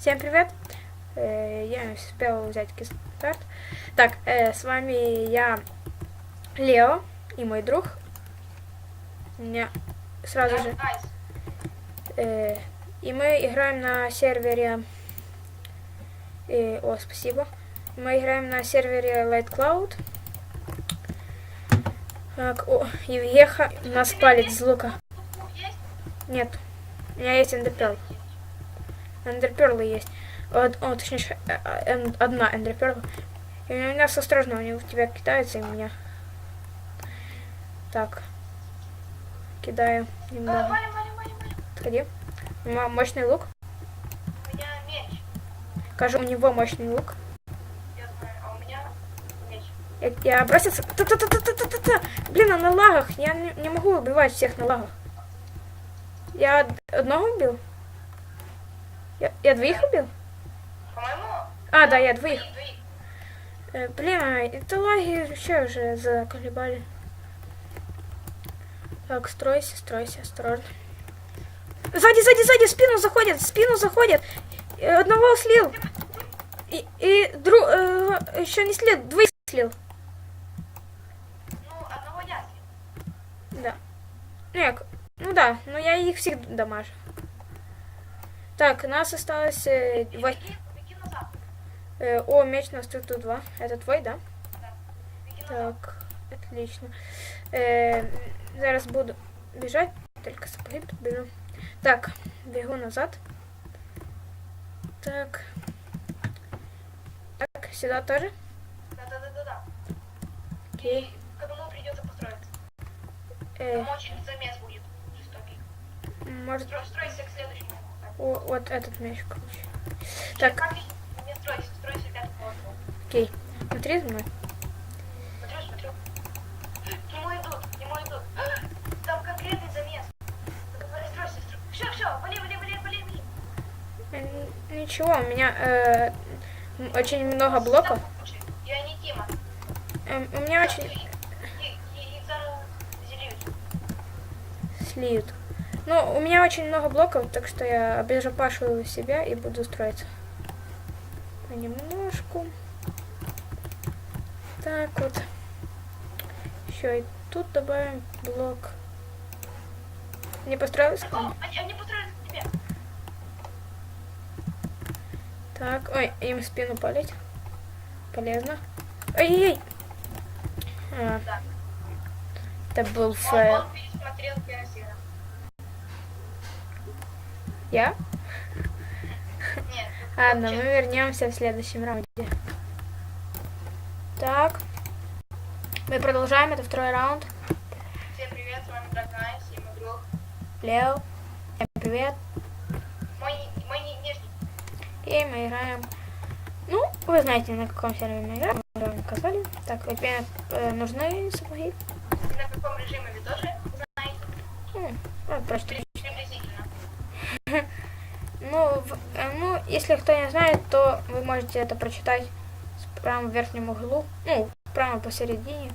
Всем привет! Э, Я успел взять старт. Так, э, с вами я, Лео, и мой друг. У меня сразу же... Э, И мы играем на сервере... О, спасибо. Мы играем на сервере Light Cloud. Так, о, Евгеха нас палит из лука. Нет, у меня есть эндерперл. Эндерперлы есть. О, о, точнее, э, э, эн- одна эндерперла. И у меня все осторожно, они в тебя кидаются и у меня. Так. Кидаю А, немного. валим, валим, валим, валим. Отходи. У него мощный лук. У меня меч. Кажу, у него мощный лук. Я знаю, а у меня меч. Я, я бросился. Та-та-та-та-та-та-та. Блин, он на лагах. Я не, не могу убивать всех на лагах. Я од- одного убил? Я, я двоих убил? По-моему... А, да, я двоих. Э, Блин, это лаги вообще уже заколебали. Так, стройся, стройся, осторожно. Сзади, сзади, сзади, в спину заходит, в спину заходит. Э, Одного слил. И, и дру, э, еще не слил, двоих слил. Ну, одного я слил. Да. Ну, я, к- ну да, но я их всех дамажу. Так, нас осталось... э, Беги, во- беги назад. э, о, меч на структу 2. Это твой, да? Так, отлично. Э, зараз буду бежать, только сапоги подберу. Так, бегу назад. Так. Так, сюда тоже. Да-да-да-да-да. Окей. К одному придется построиться. Э, Там очень замес будет жестокий. может, Строй, стройся к следующему. О, вот этот меч, короче. Так, окей. Смотри за мной. Смотрю, смотрю. К нему идут, к нему идут. Там конкретный замес. Давай, Стройся, стройся. Все, все, вали, вали, вали, вали, Ничего, у меня э, очень много блоков. Я не Тима. Э, у меня очень слиют. Ну, у меня очень много блоков, так что я обезопашиваю себя и буду строиться. Понемножку. Так вот. Еще и тут добавим блок. Не построилась? О, они, они построились к тебе. Так, ой, им спину палить. Полезно. Ой-ой-ой. А, Да. это был Он, фейл. он пересмотрел Керосина. Я? Нет. Ладно, мы вернемся в следующем раунде. Так. Мы продолжаем, это второй раунд. Всем привет, с вами Драгнайс и мой друг. Лео. Всем привет. Мой, мой нижний. И мы играем. Ну, вы знаете, на каком сервере мы играем. Мы уже сказали. Так, теперь э, нужны сапоги. И на каком режиме вы тоже знаете? М, вот просто. Ну, в- э, ну, если кто не знает, то вы можете это прочитать в правом верхнем углу. Ну, прямо посередине.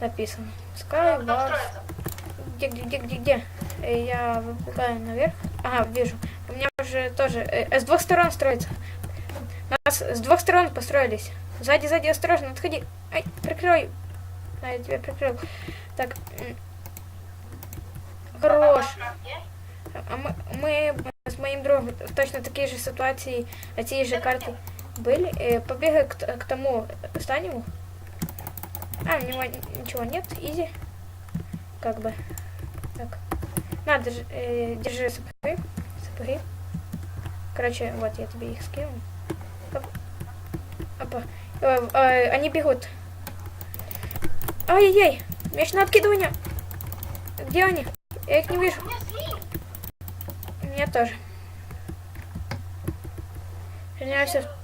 Написано. Строится? Где, где, где, где, где? Э, Я выбегаю наверх. Ага, вижу. У меня уже тоже э, с двух сторон строится. Нас с двух сторон построились. Сзади, сзади, осторожно, отходи. Ай, прикрой. А, я тебя прикрыл. Так. Хорош. А мы, мы с моим другом в точно такие же ситуации, на тій же карте были. Э, побегай к, тому останнему. А, у него ничего нет, изи. Как бы. Так. На, держи, э, держи сапоги. Сапоги. Короче, вот я тебе их скину. Оп. Опа. Э, э, они бегут. Ай-яй-яй. Меч на откидывание. Где они? Я их не вижу. Меня тоже. Верняемся в